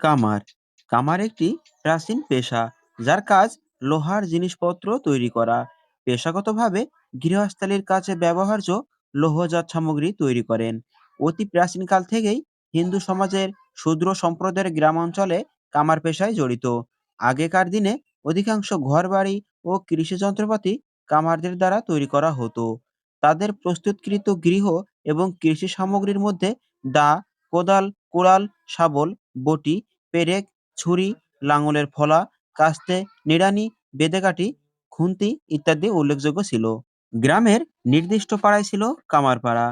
কামার। কামার একটি প্রাচীন পেশা, যার কাজ লোহার জিনিসপত্র তৈরি করা। পেশাগতভাবে গৃহস্থালির কাজে ব্যবহার্য লৌহজাত সামগ্রী তৈরি করেন। অতি প্রাচীনকাল থেকেই হিন্দু সমাজের শূদ্র সম্প্রদায়ের গ্রামাঞ্চলে কামার পেশায় জড়িত। আগেকার দিনে অধিকাংশ ঘরবাড়ি ও কৃষি যন্ত্রপাতি কামারদের দ্বারা তৈরি করা হতো। তাদের প্রস্তুতকৃত গৃহ এবং কৃষি সামগ্রীর মধ্যে দা কোদাল, কুড়াল, শাবল, বটি, পেরেক, ছুরি, লাঙলের ফলা, কাস্তে, নিড়ানি, বেদেকাঠি, খুন্তি ইত্যাদি উল্লেখযোগ্য ছিল। গ্রামের নির্দিষ্ট পাড়ায় ছিল কামারপাড়া।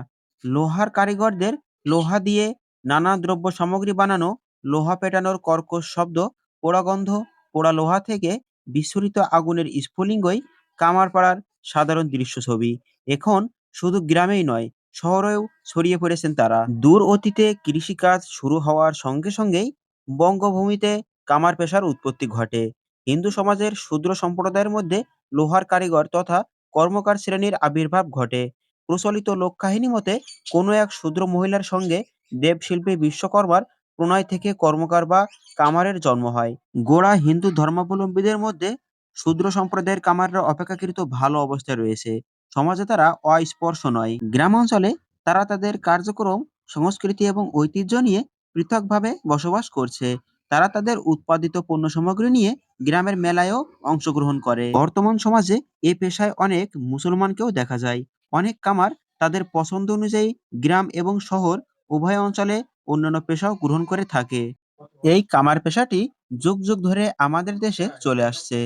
লোহার কারিগরদের লোহা দিয়ে নানা দ্রব্য সামগ্রী বানানো, লোহা পেটানোর কর্কশ শব্দ, পোড়া গন্ধ, পোড়া লোহা থেকে বিস্ফোরিত আগুনের স্ফুলিঙ্গই কামারপাড়ার সাধারণ দৃশ্য ছবি এখন শুধু গ্রামেই নয় শহরেও ছড়িয়ে পড়েছেন তারা। দূর অতীতে কৃষিকাজ শুরু হওয়ার সঙ্গে সঙ্গেই বঙ্গভূমিতে কামার পেশার উৎপত্তি ঘটে। হিন্দু সমাজের শূদ্র সম্প্রদায়ের মধ্যে লোহার কারিগর তথা কর্মকার শ্রেণির আবির্ভাব ঘটে। প্রচলিত লোককাহিনী মতে, কোনো এক শূদ্র মহিলার সঙ্গে দেবশিল্পী বিশ্বকর্মার প্রণয় থেকে কর্মকার বা কামারের জন্ম হয়। গোড়া হিন্দু ধর্মাবলম্বীদের মধ্যে শূদ্র সম্প্রদায়ের কামাররা অপেক্ষাকৃত ভালো অবস্থায় রয়েছে। সমাজে তারা অস্পর্শ নয়। গ্রামাঞ্চলে তারা তাদের কার্যক্রম, সংস্কৃতি এবং ঐতিহ্য নিয়ে পৃথকভাবে বসবাস করছে। তারা তাদের উৎপাদিত পণ্য সামগ্রী নিয়ে গ্রামের মেলায়ও অংশগ্রহণ করে। বর্তমান সমাজে এ পেশায় অনেক মুসলমানকেও দেখা যায়। অনেক কামার তাদের পছন্দ অনুযায়ী গ্রাম এবং শহর, উভয় অঞ্চলে অন্যান্য পেশাও গ্রহণ করে থাকে। এই কামার পেশাটি যুগ যুগ ধরে আমাদের দেশে চলে আসছে।